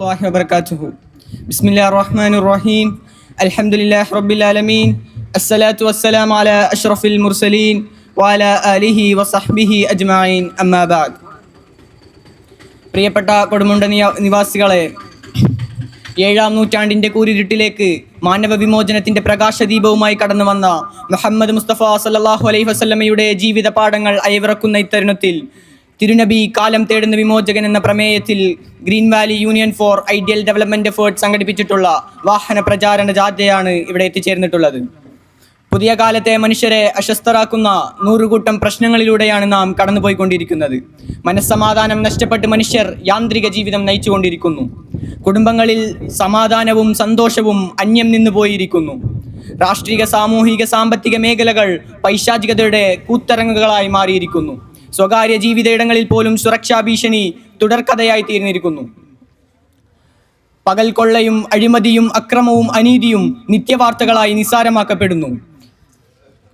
الله وبركاته بسم الله الرحمن الرحيم الحمد لله رب العالمين الصلاة والسلام على أشرف المرسلين وعلى آله وصحبه أجمعين أما بعد പ്രിയപ്പെട്ട കൊടുമുണ്ട നിയ- നിവാസികളെ ഏഴാം നൂറ്റാണ്ടിന്റെ കൂരിരുട്ടിലേക്ക് മാനവ വിമോചനത്തിന്റെ പ്രകാശദീപവുമായി കടന്നു വന്ന മുഹമ്മദ് മുസ്തഫ സല്ലല്ലാഹു അലൈഹി വസല്ലമയുടെ ജീവിത പാഠങ്ങൾ അയവിറക്കുന്ന ഇത്തരുണത്തിൽ തിരുനബി കാലം തേടുന്ന വിമോചകൻ എന്ന പ്രമേയത്തിൽ green valley union for ideal development effort സംഘടിപ്പിച്ചിട്ടുള്ള വാഹന പ്രചാരണ ജാഥയാണ് ഇവിടെ എത്തിച്ചേർന്നിട്ടുള്ളത്. പുതിയ കാലത്തെ മനുഷ്യരെ അസ്വസ്ഥരാക്കുന്ന നൂറുകൂട്ടം പ്രശ്നങ്ങളിലൂടെയാണ് നാം കടന്നുപോയിക്കൊണ്ടിരിക്കുന്നത്. മനസ്സമാധാനം നഷ്ടപ്പെട്ട് മനുഷ്യർ യാന്ത്രിക ജീവിതം നയിച്ചുകൊണ്ടിരിക്കുന്നു. കുടുംബങ്ങളിൽ സമാധാനവും സന്തോഷവും അന്യം നിന്നു പോയിരിക്കുന്നു. രാഷ്ട്രീയ സാമൂഹിക സാമ്പത്തിക മേഖലകൾ പൈശാചികതയുടെ കൂത്തരങ്ങുകളായി മാറിയിരിക്കുന്നു. സ്വകാര്യ ജീവിതയിടങ്ങളിൽ പോലും സുരക്ഷാ ഭീഷണി തുടർക്കഥയായി തീർന്നിരിക്കുന്നു. പകൽ കൊള്ളയും അഴിമതിയും അക്രമവും അനീതിയും നിത്യവാർത്തകളായി നിസ്സാരമാക്കപ്പെടുന്നു.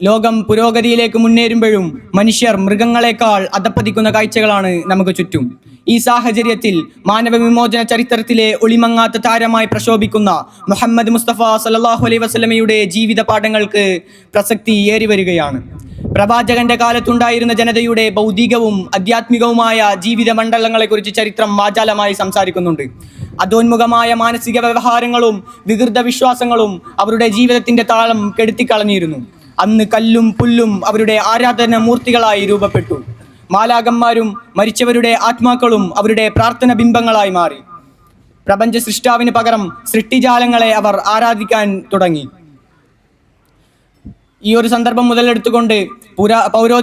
ലോകം പുരോഗതിയിലേക്ക് മുന്നേറുമ്പോഴും മനുഷ്യർ മൃഗങ്ങളെക്കാൾ അധപ്പതിക്കുന്ന കാഴ്ചകളാണ് നമുക്ക് ചുറ്റും. ഈ സാഹചര്യത്തിൽ മാനവ വിമോചന ചരിത്രത്തിലെ ഒളിമങ്ങാത്ത താരമായി പ്രശോഭിക്കുന്ന മുഹമ്മദ് മുസ്തഫ സല്ലല്ലാഹു അലൈഹി വസല്ലമയുടെ ജീവിത പാഠങ്ങൾക്ക് പ്രസക്തി ഏറി വരികയാണ് പ്രവാചകന്റെ കാലത്തുണ്ടായിരുന്ന ജനതയുടെ ഭൗതികവും ആധ്യാത്മികവുമായ ജീവിത മണ്ഡലങ്ങളെക്കുറിച്ച് ചരിത്രം വാചാലമായി സംസാരിക്കുന്നുണ്ട്. അധോന്മുഖമായ മാനസിക വ്യവഹാരങ്ങളും വികൃത വിശ്വാസങ്ങളും അവരുടെ ജീവിതത്തിന്റെ താളം കെടുത്തിക്കളഞ്ഞിരുന്നു. അന്ന് കല്ലും പുല്ലും അവരുടെ ആരാധന മൂർത്തികളായി രൂപപ്പെട്ടു. മാലാകന്മാരും മരിച്ചവരുടെ ആത്മാക്കളും അവരുടെ പ്രാർത്ഥന ബിംബങ്ങളായി മാറി. പ്രപഞ്ച സൃഷ്ടാവിന് പകരം സൃഷ്ടിജാലങ്ങളെ അവർ ആരാധിക്കാൻ തുടങ്ങി. ഈ ഒരു സന്ദർഭം മുതലെടുത്തുകൊണ്ട് പുരാ പൗരോ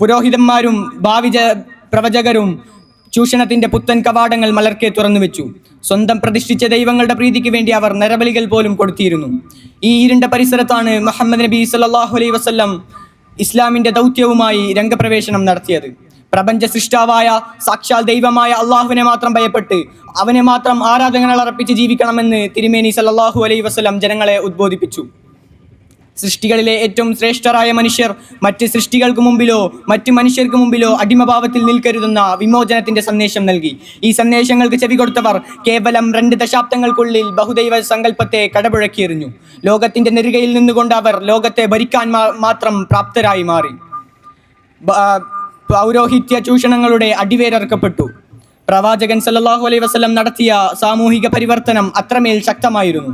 പുരോഹിതന്മാരും ഭാവി പ്രവചകരും ചൂഷണത്തിന്റെ പുത്തൻ കവാടങ്ങൾ മലർക്കെ തുറന്നു വെച്ചു. സ്വന്തം പ്രതിഷ്ഠിച്ച ദൈവങ്ങളുടെ പ്രീതിക്ക് വേണ്ടി അവർ നരബലികൾ പോലും കൊടുത്തിരുന്നു ഈ ഇരുണ്ട പരിസരത്താണ് മുഹമ്മദ് നബി സല്ലാഹു അലൈഹി വസല്ലം ഇസ്ലാമിന്റെ ദൗത്യവുമായി രംഗപ്രവേശനം നടത്തിയത്. പ്രപഞ്ച സൃഷ്ടാവായ സാക്ഷാൽ ദൈവമായ അള്ളാഹുവിനെ മാത്രം ഭയപ്പെട്ട് അവനെ മാത്രം ആരാധനകൾ അർപ്പിച്ച് ജീവിക്കണമെന്ന് തിരുമേനി സല്ലാഹു അലൈഹി വസല്ലം ജനങ്ങളെ ഉദ്ബോധിപ്പിച്ചു. സൃഷ്ടികളിലെ ഏറ്റവും ശ്രേഷ്ഠരായ മനുഷ്യർ മറ്റ് സൃഷ്ടികൾക്ക് മുമ്പിലോ മറ്റ് മനുഷ്യർക്ക് മുമ്പിലോ അടിമഭാവത്തിൽ നിൽക്കരുതെന്ന വിമോചനത്തിന്റെ സന്ദേശം നൽകി. ഈ സന്ദേശങ്ങൾക്ക് ചെവി കൊടുത്തവർ കേവലം രണ്ട് ദശാബ്ദങ്ങൾക്കുള്ളിൽ ബഹുദൈവ സങ്കല്പത്തെ കടപുഴക്കിയെറിഞ്ഞു. ലോകത്തിന്റെ നെരുകയിൽ നിന്നുകൊണ്ട് അവർ ലോകത്തെ ഭരിക്കാൻ മാത്രം പ്രാപ്തരായി മാറി. പൗരോഹിത്യ ചൂഷണങ്ങളുടെ അടിവേരർക്കപ്പെട്ടു പ്രവാചകൻ സല്ലാഹു അലൈഹി വസല്ലം നടത്തിയ സാമൂഹിക പരിവർത്തനം അത്രമേൽ ശക്തമായിരുന്നു.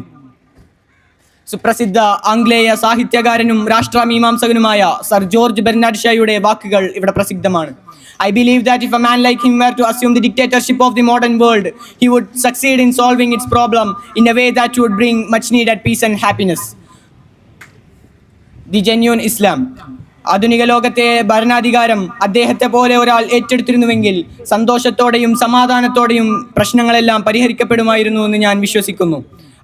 സുപ്രസിദ്ധ ആംഗ്ലേയ സാഹിത്യകാരനും രാഷ്ട്രമീമാംസകനുമായ സർ ജോർജ് ബെർനാഡ് ഷായുടെ വാക്കുകൾ ഇവിടെ പ്രസിദ്ധമാണ്. I believe that if a man like him were to assume the dictatorship of the modern world he would succeed in solving its problem in a way that would bring much need peace and happiness the genuine Islam ആധുനിക ലോകത്തെ ഭരണാധികാരം അദ്ദേഹത്തെ പോലെ ഒരാൾ ഏറ്റെടുത്തിരുന്നുവെങ്കിൽ സന്തോഷത്തോടെയും സമാധാനത്തോടെയും പ്രശ്നങ്ങളെല്ലാം പരിഹരിക്കപ്പെടുമായിരുന്നു എന്ന് ഞാൻ വിശ്വസിക്കുന്നു.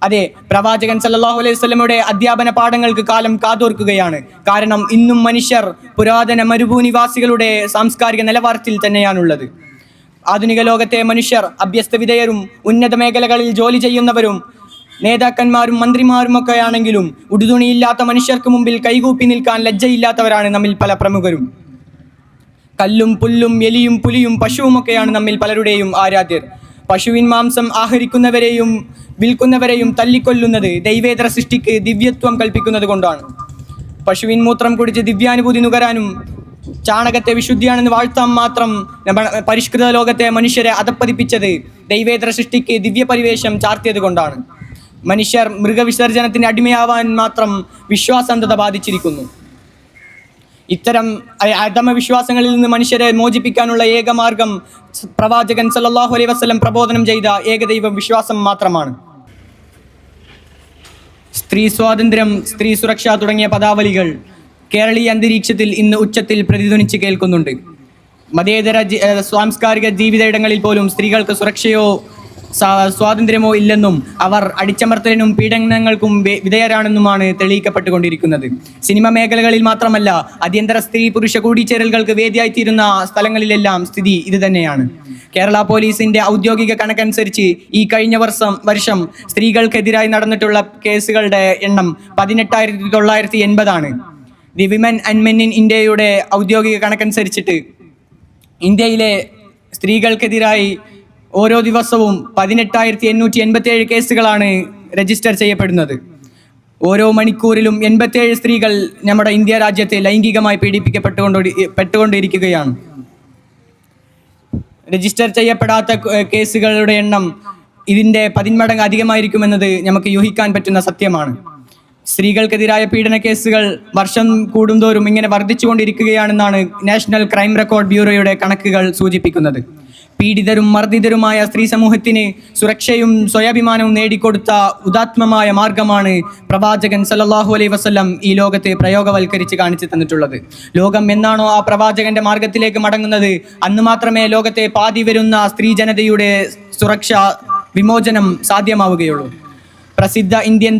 അതെ പ്രവാചകൻ സല്ലാഹു അലൈഹി വസല്ലമയുടെ അധ്യാപന പാഠങ്ങൾക്ക് കാലം കാതോർക്കുകയാണ്. കാരണം ഇന്നും മനുഷ്യർ പുരാതന മരുഭൂനിവാസികളുടെ സാംസ്കാരിക നിലവാരത്തിൽ തന്നെയാണുള്ളത്. ആധുനിക ലോകത്തെ മനുഷ്യർ അഭ്യസ്ത വിധേയരും ഉന്നത മേഖലകളിൽ ജോലി ചെയ്യുന്നവരും നേതാക്കന്മാരും മന്ത്രിമാരും ഒക്കെ ആണെങ്കിലും ഉടുതുണിയില്ലാത്ത മനുഷ്യർക്ക് മുമ്പിൽ കൈകൂപ്പി നിൽക്കാൻ ലജ്ജയില്ലാത്തവരാണ് നമ്മിൽ പല പ്രമുഖരും. കല്ലും പുല്ലും എലിയും പുലിയും പശുവുമൊക്കെയാണ് നമ്മിൽ പലരുടെയും ആരാധ്യർ. പശുവിൻ മാംസം ആഹരിക്കുന്നവരെയും വിൽക്കുന്നവരെയും തല്ലിക്കൊല്ലുന്നത് ദൈവേതര സൃഷ്ടിക്ക് ദിവ്യത്വം കൽപ്പിക്കുന്നത് കൊണ്ടാണ്. പശുവിൻ മൂത്രം കുടിച്ച് ദിവ്യാനുഭൂതി നുകരാനും ചാണകത്തെ വിശുദ്ധിയാണെന്ന് വാഴ്ത്താൻ മാത്രം പരിഷ്കൃത ലോകത്തെ മനുഷ്യരെ അധപ്പതിപ്പിച്ചത് ദൈവേതര സൃഷ്ടിക്ക് ദിവ്യപരിവേഷം ചാർത്തിയത് കൊണ്ടാണ്. മനുഷ്യർ മൃഗവിസർജനത്തിന് അടിമയാവാൻ മാത്രം വിശ്വാസന്ധത ബാധിച്ചിരിക്കുന്നു. ഇത്തരം അധമവിശ്വാസങ്ങളിൽ നിന്ന് മനുഷ്യരെ മോചിപ്പിക്കാനുള്ള ഏക മാർഗം പ്രവാചകൻ സല്ലാഹു അലൈഹി വസ്ലം പ്രബോധനം ചെയ്ത ഏകദൈവ വിശ്വാസം മാത്രമാണ്. സ്ത്രീ സ്വാതന്ത്ര്യം സ്ത്രീ സുരക്ഷ തുടങ്ങിയ പദാവലികൾ കേരളീയ അന്തരീക്ഷത്തിൽ ഇന്ന് ഉച്ചത്തിൽ പ്രതിധ്വനിച്ച് കേൾക്കുന്നുണ്ട്. മതേതര സാംസ്കാരിക ജീവിത ഇടങ്ങളിൽ പോലും സ്ത്രീകൾക്ക് സുരക്ഷയോ സ്വാതന്ത്ര്യമോ ഇല്ലെന്നും അവർ അടിച്ചമർത്തലിനും പീഡനങ്ങൾക്കും വിധേയരാണെന്നുമാണ് തെളിയിക്കപ്പെട്ടുകൊണ്ടിരിക്കുന്നത്. സിനിമ മേഖലകളിൽ മാത്രമല്ല അടിയന്തര സ്ത്രീ പുരുഷ കൂടിച്ചേരലുകൾക്ക് വേദിയായിത്തീരുന്ന സ്ഥലങ്ങളിലെല്ലാം സ്ഥിതി ഇത് തന്നെയാണ് കേരള പോലീസിന്റെ ഔദ്യോഗിക കണക്കനുസരിച്ച് ഈ കഴിഞ്ഞ വർഷം വർഷം സ്ത്രീകൾക്കെതിരായി നടന്നിട്ടുള്ള കേസുകളുടെ എണ്ണം പതിനെട്ടായിരത്തി തൊള്ളായിരത്തി എൺപതാണ്. The women and men in ഇന്ത്യയുടെ ഔദ്യോഗിക കണക്കനുസരിച്ചിട്ട് ഇന്ത്യയിലെ സ്ത്രീകൾക്കെതിരായി ഓരോ ദിവസവും പതിനെട്ടായിരത്തി എണ്ണൂറ്റി എൺപത്തി ഏഴ് കേസുകളാണ് രജിസ്റ്റർ ചെയ്യപ്പെടുന്നത്. ഓരോ മണിക്കൂറിലും എൺപത്തിയേഴ് സ്ത്രീകൾ നമ്മുടെ ഇന്ത്യ രാജ്യത്തെ ലൈംഗികമായി പീഡിപ്പിക്കപ്പെട്ടുകൊണ്ട് പെട്ടുകൊണ്ടിരിക്കുകയാണ്. രജിസ്റ്റർ ചെയ്യപ്പെടാത്ത കേസുകളുടെ എണ്ണം ഇതിന്റെ പതിന്മടങ്ങ് അധികമായിരിക്കുമെന്നത് നമുക്ക് യൂഹിക്കാൻ പറ്റുന്ന സത്യമാണ്. സ്ത്രീകൾക്കെതിരായ പീഡന കേസുകൾ വർഷം കൂടുന്തോറും ഇങ്ങനെ വർദ്ധിച്ചുകൊണ്ടിരിക്കുകയാണെന്നാണ് നാഷണൽ ക്രൈം റെക്കോർഡ് ബ്യൂറോയുടെ കണക്കുകൾ സൂചിപ്പിക്കുന്നത്. പീഡിതരും മർദ്ദിതരുമായ സ്ത്രീ സമൂഹത്തിന് സുരക്ഷയും സ്വയാഭിമാനവും നേടിക്കൊടുത്ത ഉദാത്മമായ മാർഗമാണ് പ്രവാചകൻ സല്ലല്ലാഹു അലൈഹി വസ്ലം ഈ ലോകത്തെ പ്രയോഗവൽക്കരിച്ച് കാണിച്ചു തന്നിട്ടുള്ളത്. ലോകം എന്നാണോ ആ പ്രവാചകന്റെ മാർഗത്തിലേക്ക് മടങ്ങുന്നത്? അന്ന് മാത്രമേ ലോകത്തെ പാതി വരുന്ന സ്ത്രീ ജനതയുടെ സുരക്ഷ വിമോചനം സാധ്യമാവുകയുള്ളൂ. പ്രസിദ്ധ Indian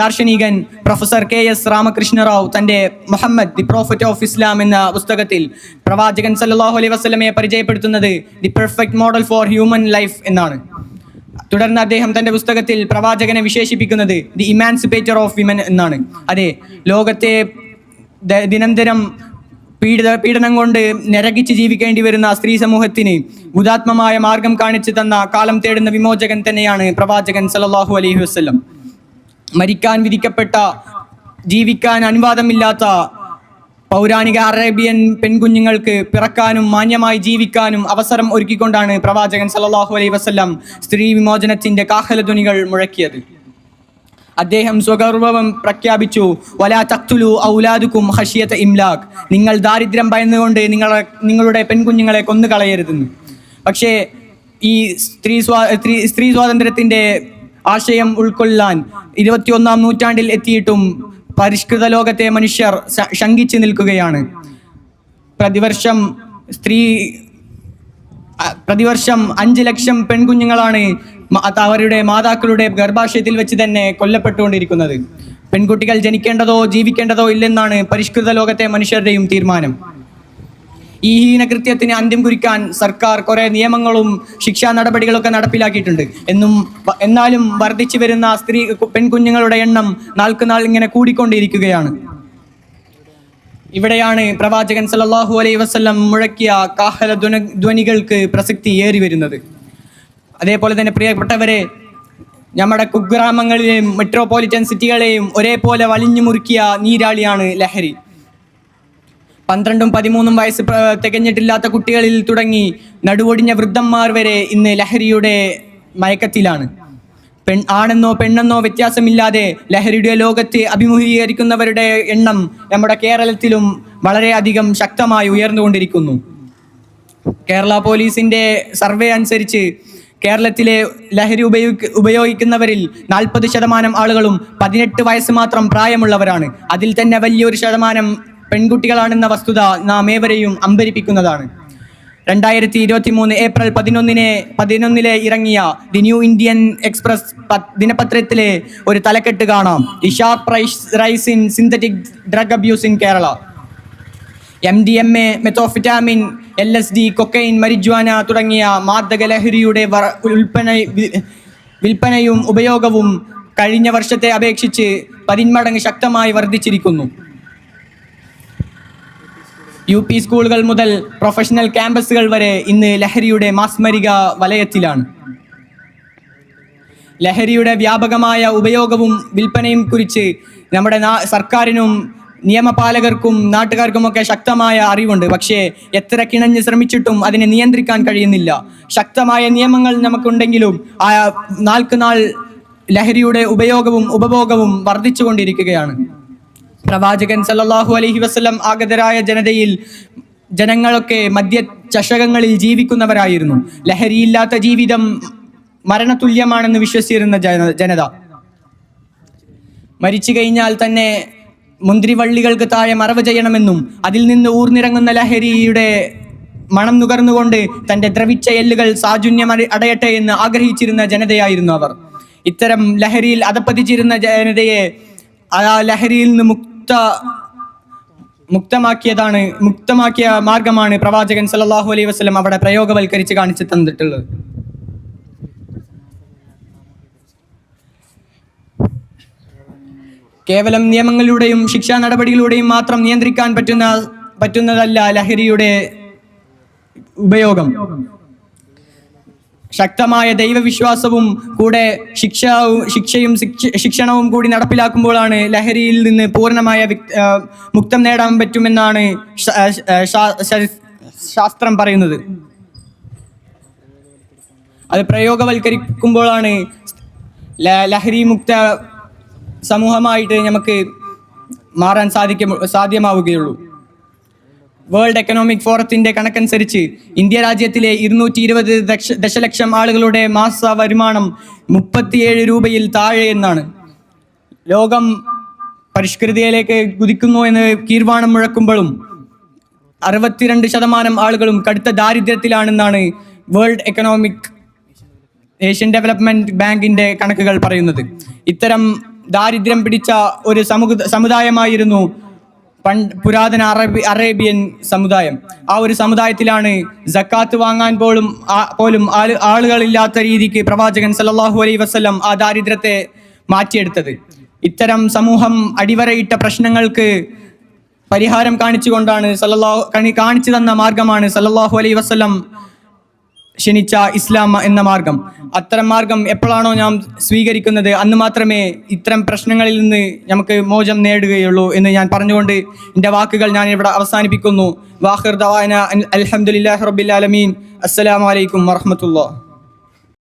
ദാർശനികൻ professor K S Ramakrishna Rao തന്റെ Muhammad the prophet of Islam എന്ന പുസ്തകത്തിൽ പ്രവാചകൻ സല്ലാഹു അലൈഹി വസ്ലമയെ പരിചയപ്പെടുത്തുന്നത് the perfect model for human life എന്നാണ്. തുടർന്ന് അദ്ദേഹം തന്റെ പുസ്തകത്തിൽ പ്രവാചകനെ വിശേഷിപ്പിക്കുന്നത് ദി ഇമാൻസിപ്പേറ്റർ ഓഫ് വിമൻ എന്നാണ്. അതെ ലോകത്തെ ദിനംതരം പീഡിത പീഡനം കൊണ്ട് നരകിച്ച് ജീവിക്കേണ്ടി വരുന്ന സ്ത്രീ സമൂഹത്തിന് ഉദാത്മമായ മാർഗം കാണിച്ചു തന്ന കാലം തേടുന്ന വിമോചകൻ തന്നെയാണ് പ്രവാചകൻ സലല്ലാഹു അലൈഹി വസ്ലം മരിക്കാൻ വിധിക്കപ്പെട്ട ജീവിക്കാൻ അനുവാദമില്ലാത്ത പൗരാണിക അറേബ്യൻ പെൺകുഞ്ഞുങ്ങൾക്ക് പിറക്കാനും മാന്യമായി ജീവിക്കാനും അവസരം ഒരുക്കിക്കൊണ്ടാണ് പ്രവാചകൻ സല്ലല്ലാഹു അലൈഹി വസ്ലം സ്ത്രീ വിമോചനത്തിന്റെ കാഹലധ്വനികൾ മുഴക്കിയത്. അദ്ദേഹം സ്വഗർവം പ്രഖ്യാപിച്ചു. വലാ തക്തുലു ഔലാദുക്കും ഹഷിയത്ത് ഇംലാഖ്. നിങ്ങൾ ദാരിദ്ര്യം ഭയന്നുകൊണ്ട് നിങ്ങളെ നിങ്ങളുടെ പെൺകുഞ്ഞുങ്ങളെ കൊന്നു കളയരുതെന്ന് പക്ഷേ ഈ സ്ത്രീ സ്വാ സ്ത്രീ സ്ത്രീ സ്വാതന്ത്ര്യത്തിന്റെ ആശയം ഉൾക്കൊള്ളാൻ ഇരുപത്തിയൊന്നാം നൂറ്റാണ്ടിൽ എത്തിയിട്ടും പരിഷ്കൃത ലോകത്തെ മനുഷ്യർ ശങ്കിച്ചു നിൽക്കുകയാണ്. പ്രതിവർഷം സ്ത്രീ പ്രതിവർഷം അഞ്ച് ലക്ഷം പെൺകുഞ്ഞുങ്ങളാണ് അവരുടെ മാതാക്കളുടെ ഗർഭാശയത്തിൽ വെച്ച് തന്നെ കൊല്ലപ്പെട്ടുകൊണ്ടിരിക്കുന്നത്. പെൺകുട്ടികൾ ജനിക്കേണ്ടതോ ജീവിക്കേണ്ടതോ ഇല്ലെന്നാണ് പരിഷ്കൃത ലോകത്തെ മനുഷ്യരുടെയും തീരുമാനം. ഈ ഹീനകൃത്യത്തിന് അന്ത്യം കുറിക്കാൻ സർക്കാർ കുറെ നിയമങ്ങളും ശിക്ഷാ നടപടികളൊക്കെ നടപ്പിലാക്കിയിട്ടുണ്ട്. എന്നും എന്നാലും വർദ്ധിച്ചു വരുന്ന സ്ത്രീ പെൺകുഞ്ഞുങ്ങളുടെ എണ്ണം നാൾക്ക് നാൾ ഇങ്ങനെ കൂടിക്കൊണ്ടിരിക്കുകയാണ്. ഇവിടെയാണ് പ്രവാചകൻ സല്ലല്ലാഹു അലൈഹി വസല്ലം മുഴക്കിയ കാഹല ധ്വന ധ്വനികൾക്ക് പ്രസക്തി ഏറി വരുന്നത്. അതേപോലെ തന്നെ പ്രിയപ്പെട്ടവരെ നമ്മുടെ കുഗ്രാമങ്ങളിലെയും മെട്രോപൊളിറ്റൻ സിറ്റികളെയും ഒരേപോലെ വലിഞ്ഞു മുറുക്കിയ നീരാളിയാണ് ലഹരി. പന്ത്രണ്ടും പതിമൂന്നും വയസ്സ് തികഞ്ഞിട്ടില്ലാത്ത കുട്ടികളിൽ തുടങ്ങി നടുവൊടിഞ്ഞ വൃദ്ധന്മാർ വരെ ഇന്ന് ലഹരിയുടെ മയക്കത്തിലാണ്. പെൺ ആണെന്നോ പെണ്ണെന്നോ വ്യത്യാസമില്ലാതെ ലഹരിയുടെ ലോകത്തെ അഭിമുഖീകരിക്കുന്നവരുടെ എണ്ണം നമ്മുടെ കേരളത്തിലും വളരെയധികം ശക്തമായി ഉയർന്നുകൊണ്ടിരിക്കുന്നു. കേരള പോലീസിന്റെ സർവേ അനുസരിച്ച് കേരളത്തിലെ ലഹരി ഉപയോഗി ഉപയോഗിക്കുന്നവരിൽ നാൽപ്പത് ശതമാനം ആളുകളും പതിനെട്ട് വയസ്സ് മാത്രം പ്രായമുള്ളവരാണ്. അതിൽ തന്നെ വലിയൊരു ശതമാനം പെൺകുട്ടികളാണെന്ന വസ്തുത നാം ഏവരെയും അമ്പരിപ്പിക്കുന്നതാണ്. രണ്ടായിരത്തി ഇരുപത്തി മൂന്ന് ഏപ്രിൽ പതിനൊന്നിനെ പതിനൊന്നിലെ ഇറങ്ങിയ ദി ന്യൂ ഇന്ത്യൻ എക്സ്പ്രസ് ദിനപത്രത്തിലെ ഒരു തലക്കെട്ട് കാണാം. ഇഷാ price rise in synthetic drug abuse in Kerala. M D M A methamphetamine L S D cocaine marijuana തുടങ്ങിയ മാർദ്ദക ലഹരിയുടെ ഉൽപ്പന്ന വിൽപ്പനയും ഉപയോഗവും കഴിഞ്ഞ വർഷത്തെ അപേക്ഷിച്ച് പതിന്മടങ്ങ് ശക്തമായി വർദ്ധിച്ചിരിക്കുന്നു. യു പി സ്കൂളുകൾ മുതൽ പ്രൊഫഷണൽ ക്യാമ്പസുകൾ വരെ ഇന്ന് ലഹരിയുടെ മാസ്മരിക വലയത്തിലാണ്. ലഹരിയുടെ വ്യാപകമായ ഉപയോഗവും വിൽപ്പനയും കുറിച്ച് നമ്മുടെ സർക്കാരിനും നിയമപാലകർക്കും നാട്ടുകാർക്കുമൊക്കെ ശക്തമായ അറിവുണ്ട്. പക്ഷേ എത്ര കിണഞ്ഞ് ശ്രമിച്ചിട്ടും അതിനെ നിയന്ത്രിക്കാൻ കഴിയുന്നില്ല. ശക്തമായ നിയമങ്ങൾ നമുക്കുണ്ടെങ്കിലും ആ നാൾക്ക് നാൾ ലഹരിയുടെ ഉപയോഗവും ഉപഭോഗവും വർദ്ധിച്ചുകൊണ്ടിരിക്കുകയാണ്. പ്രവാചകൻ സല്ലാഹു അലഹി വസ്ലം ആഗതരായ ജനതയിൽ ജനങ്ങളൊക്കെ മദ്യ ചഷകങ്ങളിൽ ജീവിക്കുന്നവരായിരുന്നു. ലഹരിയില്ലാത്ത ജീവിതം മരണതുല്യമാണെന്ന് വിശ്വസിച്ചിരുന്ന ജന- ജനത. മരിച്ചു കഴിഞ്ഞാൽ തന്നെ മുന്തിരിവള്ളികൾക്ക് താഴെ മറവ് ചെയ്യണമെന്നും അതിൽ നിന്ന് ഊർന്നിറങ്ങുന്ന ലഹരിയുടെ മണം നുകർന്നുകൊണ്ട് തന്റെ ദ്രവിച്ച എല്ലുകൾ സാജുന്യം അട- അടയട്ടെ എന്ന് ആഗ്രഹിച്ചിരുന്ന ജനതയായിരുന്നു അവർ. ഇത്തരം ലഹരിയിൽ അതപ്പതിച്ചിരുന്ന ജനതയെ ആ ലഹരിയിൽ നിന്ന് മുക്ത മുക്തമാക്കിയതാണ് മുക്തമാക്കിയ മാർഗമാണ് പ്രവാചകൻ സല്ലാഹു അലൈഹി വസ്ലം അവിടെ പ്രയോഗവൽക്കരിച്ച് കാണിച്ചു തന്നിട്ടുള്ളത്. കേവലം നിയമങ്ങളിലൂടെയും ശിക്ഷാ നടപടികളിലൂടെയും മാത്രം നിയന്ത്രിക്കാൻ പറ്റുന്ന പറ്റുന്നതല്ല ലഹരിയുടെ ഉപയോഗം. ശക്തമായ ദൈവവിശ്വാസവും കൂടെ ശിക്ഷ ശിക്ഷയും ശിക്ഷ- ശിക്ഷണവും കൂടി നടപ്പിലാക്കുമ്പോഴാണ് ലഹരിയിൽ നിന്ന് പൂർണമായ മുക്തം നേടാൻ പറ്റുമെന്നാണ് ശാസ്ത്രം പറയുന്നത്. അത് പ്രയോഗവൽക്കരിക്കുമ്പോഴാണ് ലഹരി മുക്ത സമൂഹമായിട്ട് നമുക്ക് മാറാൻ സാധിക്കും സാധ്യമാവുകയുള്ളൂ. വേൾഡ് എക്കണോമിക് ഫോറത്തിന്റെ കണക്കനുസരിച്ച് ഇന്ത്യ രാജ്യത്തിലെ ഇരുന്നൂറ്റി ഇരുപത് ദക്ഷ ദശലക്ഷം ആളുകളുടെ മാസ വരുമാനം മുപ്പത്തിയേഴ് രൂപയിൽ താഴെ എന്നാണ്. ലോകം പരിഷ്കൃതിയിലേക്ക് കുതിക്കുന്നു എന്ന് കീർവാണം മുഴക്കുമ്പോഴും അറുപത്തിരണ്ട് ശതമാനം ആളുകളും കടുത്ത ദാരിദ്ര്യത്തിലാണെന്നാണ് വേൾഡ് എക്കണോമിക് ഏഷ്യൻ ഡെവലപ്മെന്റ് ബാങ്കിന്റെ കണക്കുകൾ പറയുന്നത്. ഇത്തരം ദാരിദ്ര്യം പിടിച്ച ഒരു സമുദായമായിരുന്നു പണ്ട് പുരാതന അറബി അറേബ്യൻ സമുദായം. ആ ഒരു സമുദായത്തിലാണ് ജക്കാത്ത് വാങ്ങാൻ പോലും പോലും ആൾ ആളുകളില്ലാത്ത രീതിക്ക് പ്രവാചകൻ സല്ലല്ലാഹു അലൈ വസ്ലം ആ ദാരിദ്ര്യത്തെ മാറ്റിയെടുത്തത്. ഇത്തരം സമൂഹം അടിവരയിട്ട പ്രശ്നങ്ങൾക്ക് പരിഹാരം കാണിച്ചുകൊണ്ടാണ് സല്ലല്ലാഹു കാണിച്ചു തന്ന മാർഗമാണ് സല്ലല്ലാഹു അലൈ വസല്ലം ക്ഷണിച്ച ഇസ്ലാം എന്ന മാർഗം. അത്തരം മാർഗം എപ്പോഴാണോ നാം സ്വീകരിക്കുന്നത് അന്ന് മാത്രമേ ഇത്തരം പ്രശ്നങ്ങളിൽ നിന്ന് നമുക്ക് മോചം നേടുകയുള്ളൂ എന്ന് ഞാൻ പറഞ്ഞുകൊണ്ട് എന്റെ വാക്കുകൾ ഞാൻ ഇവിടെ അവസാനിപ്പിക്കുന്നു. വാഹിർ ദവാന അലഹമുല്ലാ റബ്ബിൽ ആലമീൻ. അസ്സലാമു അലൈക്കും വറഹ്മത്തുള്ളാഹി.